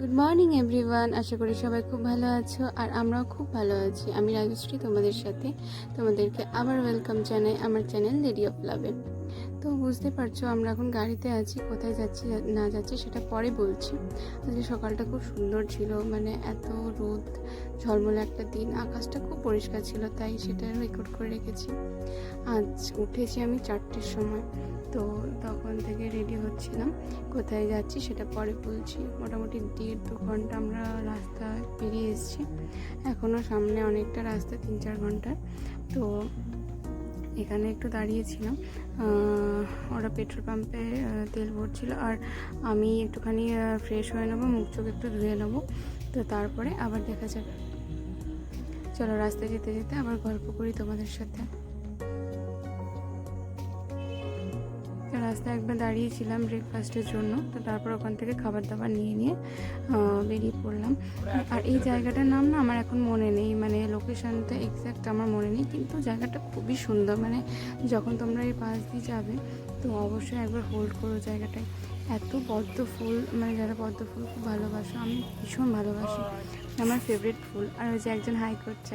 Good morning everyone আশা করি সবাই খুব ভালো আছো, আর আমরাও খুব ভালো আছি। আমি রাজশ্রী তোমাদের সাথে তোমাদেরকে আবার ওয়েলকাম জানাই আমার চ্যানেল লেডি অফ তো বুঝতে পারছ, আমরা এখন গাড়িতে আছি, কোথায় যাচ্ছি, না যাচ্ছি সেটা পরে বলছি। আজকে সকালটা খুব সুন্দর ছিল মানে এত রোদ, ঝলমলে একটা দিন, আকাশটা খুব পরিষ্কার ছিল, তাই সেটা রেকর্ড করে রেখেছি। আজ উঠেছি আমি চারটের সময়, তো তখন থেকে রেডি হচ্ছিলাম, কোথায় যাচ্ছি সেটা পরে বলছি। মোটামুটি দেড় দু ঘণ্টা আমরা রাস্তা পেরিয়ে এসেছি এখনও সামনে অনেকটা রাস্তা, তিন চার ঘণ্টার তো এখানে একটু দাঁড়িয়েছিলাম। ওরা পেট্রোল পাম্পে তেল ভরছিল আর আমি একটুখানি ফ্রেশ হয়ে নেব, মুখ চোখ একটু ধুয়ে নেব। তো তারপরে আবার দেখা যাবে। চলো রাস্তায় যেতে যেতে আবার গল্প করি তোমাদের সাথে। রাস্তায় একবার দাঁড়িয়েছিলাম ব্রেকফাস্টের জন্য। তো তারপর ওখান থেকে খাবার দাবার নিয়ে নিয়ে বেরিয়ে পড়লাম। আর এই জায়গাটার নাম না আমার এখন মনে নেই। মানে লোকেশনটা এক্স্যাক্ট আমার মনে নেই। কিন্তু জায়গাটা খুবই সুন্দর। মানে যখন তোমরা এই পাশ দিয়ে যাবে, তো অবশ্যই একবার হোল্ড করো জায়গাটায়। এত পদ্ম ফুল মানে যারা পদ্ম ফুল খুব ভালোবাসো, আমি ভীষণ ভালোবাসি। আমার ফেভারিট ফুল। আর ওই যে একজন হাই করছে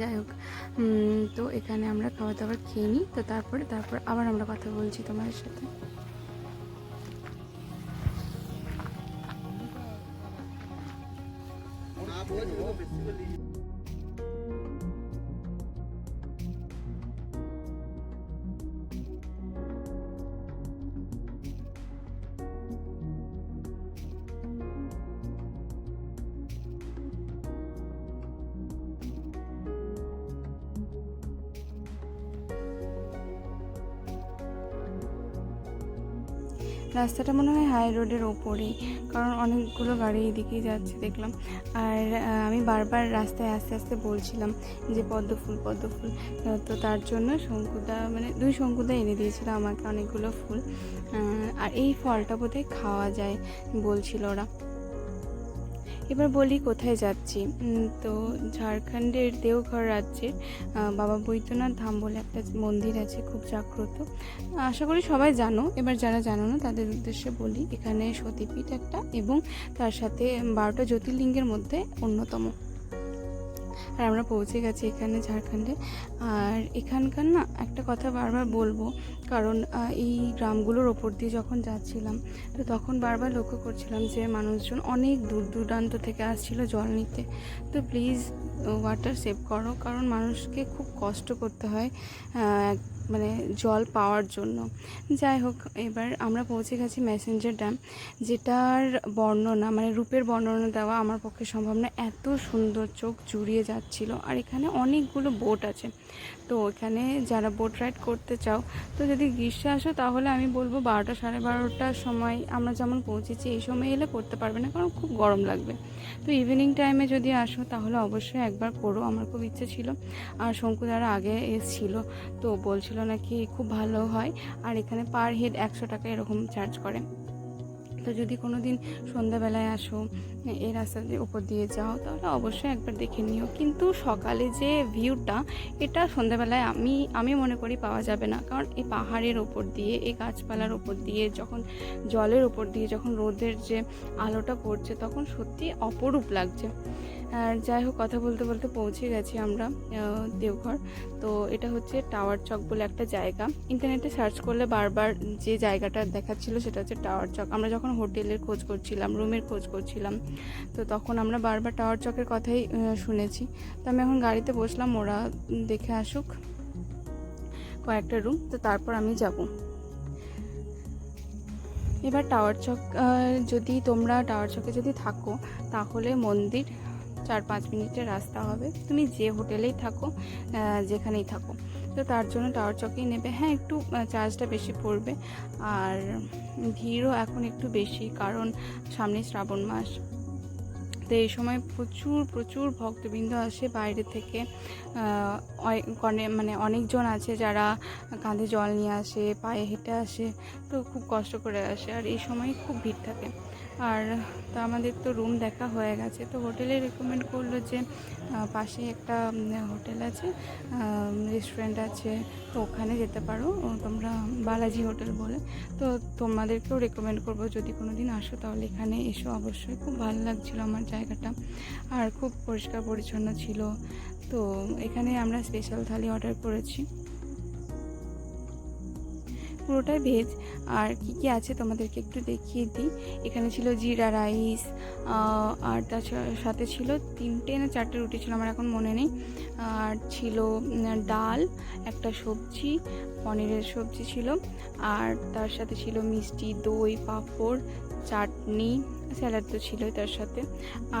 যাই হোক তো এখানে আমরা খাবার দাবার খেয়ে নিই, তো তারপরে, তারপর আবার আমরা কথা বলছি তোমাদের সাথে। রাস্তাটা মনে হয় হাই রোডের ওপরেই, কারণ অনেকগুলো গাড়ি এদিকেই যাচ্ছে দেখলাম। আর আমি বারবার রাস্তায় আস্তে আস্তে বলছিলাম যে পদ্মফুল পদ্মফুল পদ্ম ফুল। তো তার জন্য শঙ্কুদা মানে দুই শঙ্কুদা এনে দিয়েছিল আমাকে অনেকগুলো ফুল। আর এই ফলটা বোধহয় খাওয়া যায় বলছিল ওরা। এবার বলি কোথায় যাচ্ছি। তো ঝাড়খণ্ডের দেওঘর রাজ্যের বাবা বৈদ্যনাথ ধাম বলে একটা মন্দির আছে, খুব জাগ্রত। আশা করি সবাই জানো, এবার যারা জানো না, তাদের উদ্দেশ্যে বলি, এখানে সতীপীঠ একটা এবং তার সাথে বারোটা জ্যোতির্লিঙ্গের মধ্যে অন্যতম। আর আমরা পৌঁছে গেছি এখানে ঝাড়খণ্ডে। আর এখানকার না একটা কথা বারবার বলব, কারণ এই গ্রামগুলোর ওপর দিয়ে যখন যাচ্ছিলাম, তো তখন বারবার লক্ষ্য করছিলাম যে মানুষজন অনেক দূর দূরান্ত থেকে আসছিল জল নিতে। তো প্লিজ ওয়াটার সেভ করো, কারণ মানুষকে খুব কষ্ট করতে হয় মানে জল পাওয়ার জন্য। যাই হোক, এবার আমরা পৌঁছে গেছি ম্যাসেঞ্জার ড্যাম যেটার বর্ণনা মানে রূপের বর্ণনা দেওয়া আমার পক্ষে সম্ভব না। এত সুন্দর চোখ জুড়িয়ে যাচ্ছিল, আর এখানে অনেকগুলো বোট আছে। তো এখানে যারা বোট রাইড করতে চাও, তো যদি গ্রীষ্মে আসো, তাহলে আমি বলব বারোটা সাড়ে বারোটার সময় আমরা যেমন পৌঁছেছি, এই সময় এলে করতে পারবে না, কারণ খুব গরম লাগবে। তো ইভিনিং টাইমে যদি আসো, তাহলে অবশ্যই একবার করো, আমার খুব ইচ্ছে ছিল। আর শঙ্কু যারা আগে এসেছিল, তো বলছিল নাকি খুব ভালো হয়। আর এখানে পার হেড একশো টাকা এরকম চার্জ করে। তো যদি কোনো দিন সন্ধ্যাবেলায় আসো, এই রাস্তা দিয়ে উপর দিয়ে যাও, তাহলে অবশ্যই একবার দেখে নিও। কিন্তু সকালে যে ভিউটা এটা সন্ধ্যাবেলায় আমি আমি মনে করি পাওয়া যাবে না। কারণ এই পাহাড়ের ওপর দিয়ে, এই গাছপালার ওপর দিয়ে, যখন জলের ওপর দিয়ে, যখন রোদের যে আলোটা পড়ছে, তখন সত্যি অপরূপ লাগছে। আর যাই হোক, কথা বলতে বলতে পৌঁছে গেছি আমরা দেওঘর। তো এটা হচ্ছে টাওয়ার চক বলে একটা জায়গা। ইন্টারনেটে সার্চ করলে বারবার যে জায়গাটা দেখাচ্ছিল সেটা হচ্ছে টাওয়ার চক। আমরা যখন হোটেলের খোঁজ করছিলাম, রুমের খোঁজ করছিলাম, তো তখন আমরা বারবার টাওয়ার চকের কথাই শুনেছি। তো আমি এখন গাড়িতে বসলাম, ওরা দেখে আসুক কয়েকটা রুম, তো তারপর আমি যাব। এবার টাওয়ার চক যদি তোমরা টাওয়ার চকে যদি থাকো, তাহলে মন্দির চার পাঁচ মিনিটের রাস্তা হবে। তুমি যে হোটেলেই থাকো যেখানেই থাকো। তো তার জন্য টাওয়ার চকেই নেবে। হ্যাঁ একটু চার্জটা বেশি পড়বে। আর ভিড়ও এখন একটু বেশি, কারণ সামনে শ্রাবণ মাস। তো এই সময় প্রচুর প্রচুর ভক্তবৃন্দ আসে বাইরে থেকে। মানে অনেকজন আছে যারা কাঁধে জল নিয়ে আসে, পায়ে হেঁটে আসে। তো খুব কষ্ট করে আসে। আর এই সময় খুব ভিড় থাকে। আর তো আমাদের তো রুম দেখা হয়ে গেছে। তো হোটেলে রেকমেন্ড করল যে পাশে একটা হোটেল আছে রেস্টুরেন্ট আছে। তো ওখানে যেতে পারো। তোমরা বালাজি হোটেল বলে। তো তোমাদেরকেও রেকমেন্ড করব। যদি কোনো দিন আসো, তাহলে এখানে এসো। অবশ্যই খুব ভালো লাগছিল আমার জায়গাটা। আর খুব পরিষ্কার পরিচ্ছন্ন ছিল। তো এখানে আমরা স্পেশাল থালি অর্ডার করেছি। পুরোটাই ভেজ। আর কি কি আছে তোমাদেরকে একটু দেখিয়ে দিই। এখানে ছিল জিরা রাইস আর তার সাথে ছিল তিনটে না চারটে রুটি ছিল, আমার এখন মনে নেই। আর ছিল ডাল, একটা সবজি, পনিরের সবজি ছিল। আর তার সাথে ছিল মিষ্টি, দই, পাঁপড়, চাটনি, স্যালাড তো ছিলই তার সাথে।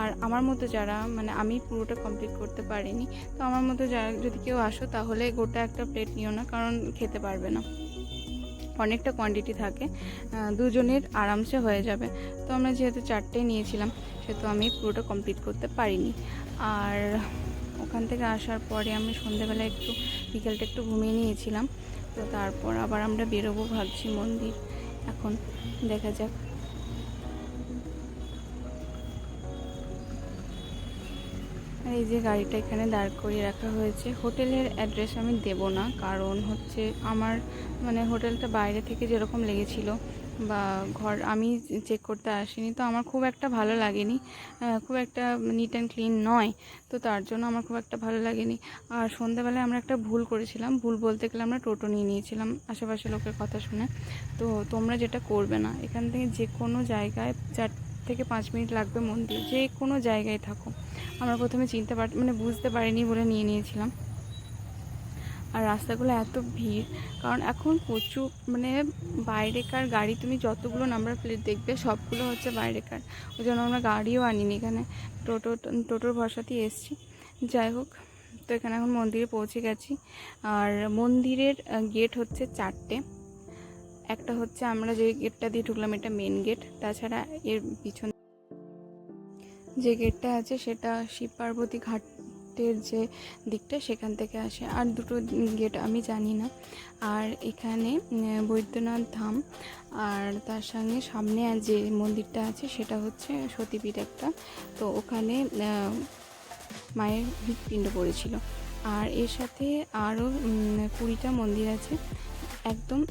আর আমার মতো যারা মানে আমি পুরোটা কমপ্লিট করতে পারিনি, তো আমার মতো যারা যদি কেউ আসো, তাহলে গোটা একটা প্লেট নিও না, কারণ খেতে পারবে না। অনেকটা কোয়ান্টিটি থাকে দুজনের আরামসে হয়ে যাবে। তো আমরা যেহেতু চারটেই নিয়েছিলাম, সেহেতু আমি পুরোটা কমপ্লিট করতে পারিনি। আর ওখান থেকে আসার পরে আমি সন্ধেবেলা একটু বিকেলটা একটু ঘুমিয়ে নিয়েছিলাম। তো তারপর আবার আমরা বেরোবো ভাবছি মন্দির। এখন দেখা যাক। এই যে গাড়িটা এখানে দাঁড় করিয়ে রাখা হয়েছে, হোটেলের অ্যাড্রেস আমি দেব না, কারণ হচ্ছে আমার মানে হোটেলটা বাইরে থেকে যেরকম লেগেছিল বা ঘর আমি চেক করতে আসিনি, তো আমার খুব একটা ভালো লাগেনি খুব একটা নিট অ্যান্ড ক্লিন নয়, তো তার জন্য আমার খুব একটা ভালো লাগেনি। আর সন্ধ্যাবেলায় আমরা একটা ভুল করেছিলাম, ভুল বলতে গেলে আমরা টোটো নিয়ে নিয়েছিলাম আশেপাশে লোকের কথা শুনে, তো তোমরা যেটা করবে না, এখান থেকে যে কোনো জায়গায় চার থেকে পাঁচ মিনিট লাগবে মন্দির, যে কোনো জায়গায় থাকো। আমরা প্রথমে চিনতে পার মানে বুঝতে পারিনি বলে নিয়ে নিয়েছিলাম। আর রাস্তাগুলো এত ভিড়, কারণ এখন প্রচুর মানে বাইরেকার গাড়ি তুমি যতগুলো নাম্বার প্লেট দেখবে সবগুলো হচ্ছে বাইরেকার। ওই জন্য আমরা গাড়িও আনিনি এখানে। টোটো, টোটোর ভরসাতেই এসছি। যাই হোক, তো এখানে এখন মন্দিরে পৌঁছে গেছি। আর মন্দিরের গেট হচ্ছে চারটে। একটা হচ্ছে আমরা যে গেটটা দিয়ে ঢুকলাম, এটা মেন গেট তাছাড়া এর পিছন যে গেটটা আছে, সেটা শিব পার্বতী ঘাটের যে দিকটা, সেখান থেকে আসে। আর দুটো গেট আমি জানি না। আর এখানে বৈদ্যনাথ ধাম, আর তার সঙ্গে সামনে যে মন্দিরটা আছে, সেটা হচ্ছে সতীপীঠ একটা। তো ওখানে মায়ের হৃৎপিণ্ড পড়েছিল। আর এর সাথে আরও কুড়িটা মন্দির আছে। একদম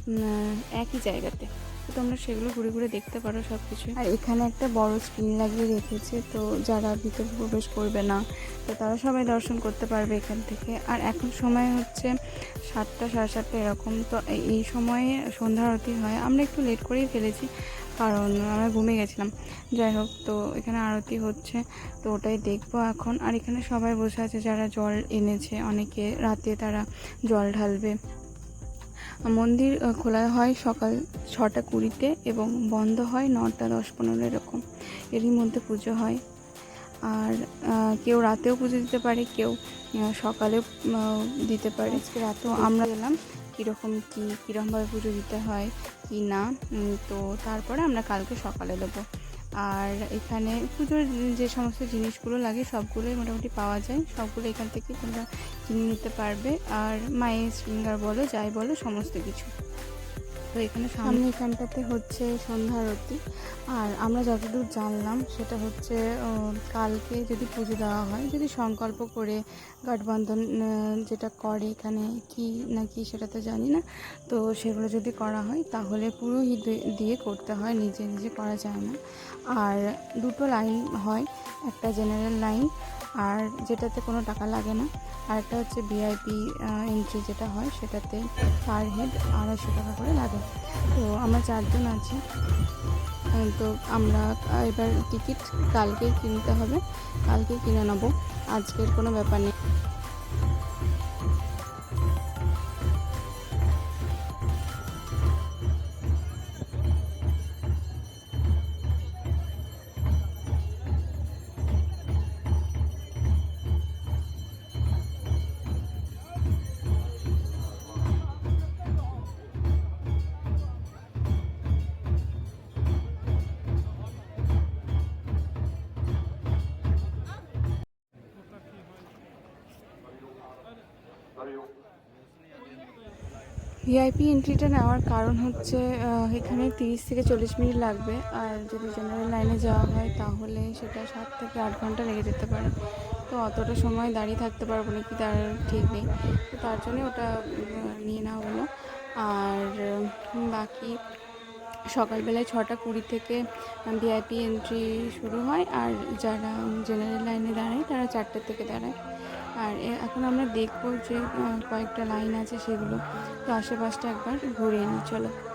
একই জায়গাতে। তো তোমরা সেগুলো ঘুরে ঘুরে দেখতে পারো সব কিছু আর এখানে একটা বড় স্ক্রিন লাগিয়ে রেখেছে, তো যারা ভিতরে প্রবেশ করবে না, তো তারা সবাই দর্শন করতে পারবে এখান থেকে। আর এখন সময় হচ্ছে সাতটা, সাড়ে সাতটা এরকম, তো এই- সময়ে সন্ধ্যা আরতি হয়। আমরা একটু লেট করেই ফেলেছি, কারণ আমরা ঘুমিয়ে গেছিলাম। যাই হোক, তো এখানে আরতি হচ্ছে, তো ওটাই দেখব এখন। আর এখানে সবাই বসে আছে, যারা জল এনেছে, অনেকে রাতে তারা জল ঢালবে। মন্দির খোলা হয় সকাল ছটা কুড়িতে এবং বন্ধ হয় নটা দশ পনেরো এরকম। এরই মধ্যে পুজো হয়। আর কেউ রাতেও পুজো দিতে পারে কেউ আহ, সকালেও দিতে পারে। আজকে রাতেও আমরা এলাম কীরকম কী কীরকমভাবে পুজো দিতে হয় কি না তো তারপরে আমরা কালকে সকালে দেবো। আর এখানে পুজোর যে সমস্ত জিনিসগুলো লাগে সবগুলোই মোটামুটি পাওয়া যায়। সবগুলো এখান থেকে তোমরা কিনে নিতে পারবে। আর মায়ের শৃঙ্গার বলো, যাই বলো, সমস্ত কিছু। তো এখানে সামনে এখানটাতে হচ্ছে সন্ধ্যা আরতি। আর আমরা যতদূর জানলাম, সেটা হচ্ছে কালকে যদি পুজো দেওয়া হয়, যদি সংকল্প করে গাঠবন্ধন যেটা করে এখানে, কি না কি সেটা তো জানি না। তো সেগুলো যদি করা হয়, তাহলে পুরোহিত দিয়ে করতে হয়, নিজে নিজে করা যায় না। আর দুটো লাইন হয়, একটা জেনারেল লাইন আর যেটাতে কোনো টাকা লাগে না। আর একটা হচ্ছে ভিআইপি এন্ট্রি যেটা হয়, সেটাতে পার হেড আড়াইশো টাকা করে লাগে। তো আমরা চারজন আছি। তো আমরা এবার টিকিট কালকেই কিনতে হবে। কালকে কিনে নেব। আজকের কোনো ব্যাপার নেই। ভিআইপি এন্ট্রিটা নেওয়ার কারণ হচ্ছে এখানে তিরিশ থেকে চল্লিশ মিনিট লাগবে। আর যদি জেনারেল লাইনে যাওয়া হয়, তাহলে সেটা সাত থেকে আট ঘণ্টা লেগে যেতে পারে। তো অতটা সময় দাঁড়িয়ে থাকতে পারব না কি তার ঠিক নেই। তো তার জন্য ওটা নিয়ে নেওয়া হলো। আর বাকি সকালবেলায় ছটা কুড়ি থেকে ভিআইপি এন্ট্রি শুরু হয়। আর যারা জেনারেল লাইনে দাঁড়ায়, তারা চারটে থেকে দাঁড়ায়। আর এখন আমরা দেখব যে কয়েকটা লাইন আছে সেগুলো। তো আশেপাশটা একবার ঘুরিয়ে নিই, চলো।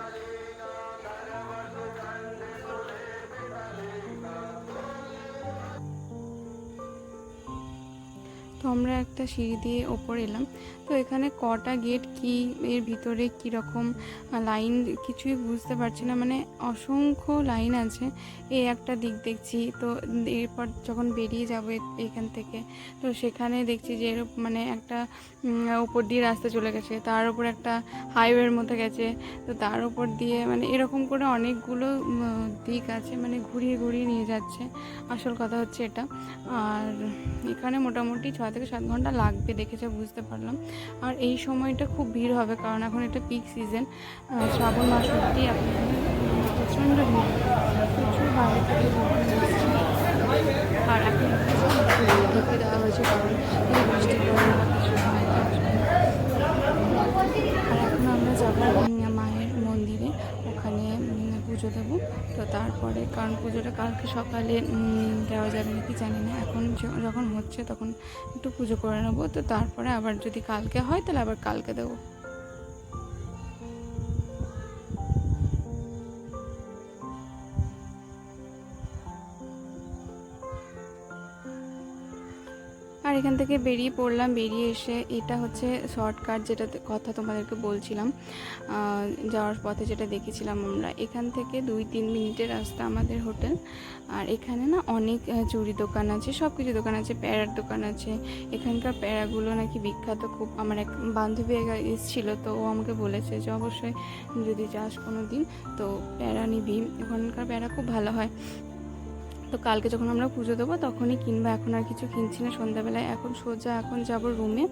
একটা সিঁড়ি দিয়ে ওপর এলাম। তো এখানে কটা গেট, কি এর ভিতরে কি রকম লাইন কিছুই বুঝতে পারছি না। মানে অসংখ্য লাইন আছে, এই একটা দিক দেখছি। তো এরপর যখন বেরিয়ে যাব এখান থেকে, তো সেখানে দেখছি যে মানে একটা ওপর দিয়ে রাস্তা চলে গেছে। তার উপর একটা হাইওয়ের মতো গেছে। তো তার উপর দিয়ে মানে এরকম করে অনেকগুলো দিক আছে মানে ঘুরিয়ে ঘুরিয়ে নিয়ে যাচ্ছে। আসল কথা হচ্ছে এটা। আর এখানে মোটামুটি ছ থেকে সাত ঘণ্টা লাগবে দেখেছে, বুঝতে পারলাম। আর এই সময়টা খুব ভিড় হবে, কারণ এখন এটা পিক সিজন শ্রাবণ মাস অব্দি এখন প্রচণ্ড ভিড়। প্রচুর বাইরে থেকে আর এখন ঢুকে দেওয়া হয়েছে, কারণ বৃষ্টি আর এখন আমরা যাব উম, মায়ের মন্দিরে ওখানে উম, পুজো দেবো। তো তারপরে কারণ পুজোটা কালকে সকালে দেওয়া যাবে নাকি জানি না। এখন যখন হচ্ছে তখন একটু পুজো করে নেব। তো তারপরে আবার যদি কালকে হয় তাহলে আবার কালকে দেবো। এখান থেকে বেরিয়ে পড়লাম, বেরিয়ে এসে এটা হচ্ছে শর্টকাট যেটা কথা তোমাদেরকে বলছিলাম। যাওয়ার পথে যেটা দেখেছিলাম আমরা। এখান থেকে দুই তিন মিনিটের রাস্তা আমাদের হোটেল। আর এখানে না অনেক চুড়ি দোকান আছে সব কিছু দোকান আছে, প্যারার দোকান আছে। এখানকার প্যারাগুলো নাকি বিখ্যাত খুব। আমার এক বান্ধবী এসেছিল, তো ও আমাকে বলেছে যে অবশ্যই যদি যাস কোনো দিন তো প্যারা নিবি। ওখানকার প্যারা খুব ভালো হয়। তো কালকে যখন আমরা পুজো দেবো তখনই কিনবো। এখন আর কিছু কিনছি না। সন্ধ্যাবেলায় এখন সোজা এখন যাব রুমে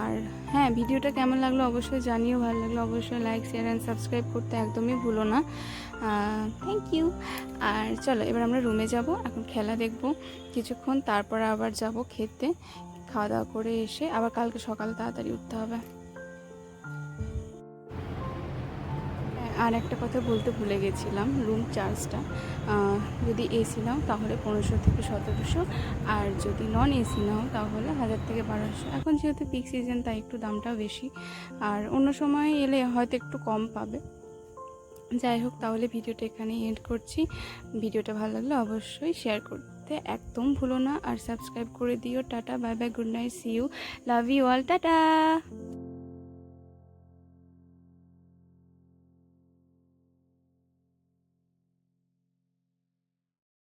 আর হ্যাঁ ভিডিওটা কেমন লাগল অবশ্যই জানিও। ভালো লাগল অবশ্যই লাইক শেয়ার অ্যান্ড সাবস্ক্রাইব করতে একদমই ভুলো না। থ্যাংক ইউ আর চলো, এবার আমরা রুমে যাব। এখন খেলা দেখব। কিছুক্ষণ তারপরে আবার যাব খেতে। খাওয়া দাওয়া করে এসে আবার কালকে সকালে তাড়াতাড়ি উঠতে হবে। আর একটা কথা বলতে ভুলে গেছিলাম রুম চার্জটা যদি এসি নাও তাহলে পনেরোশো থেকে সতেরোশো, আর যদি নন এসি নাও তাহলে হাজার থেকে বারোশো। এখন যেহেতু পিক সিজন তাই একটু দামটাও বেশি। আর অন্য সময় এলে হয়তো একটু কম পাবে। যাই হোক, তাহলে ভিডিওটা এখানে এন্ড করছি। ভিডিওটা ভালো লাগলে অবশ্যই শেয়ার করতে একদম ভুলো না। আর সাবস্ক্রাইব করে দিও। Tata bye bye good night see you love you all tata!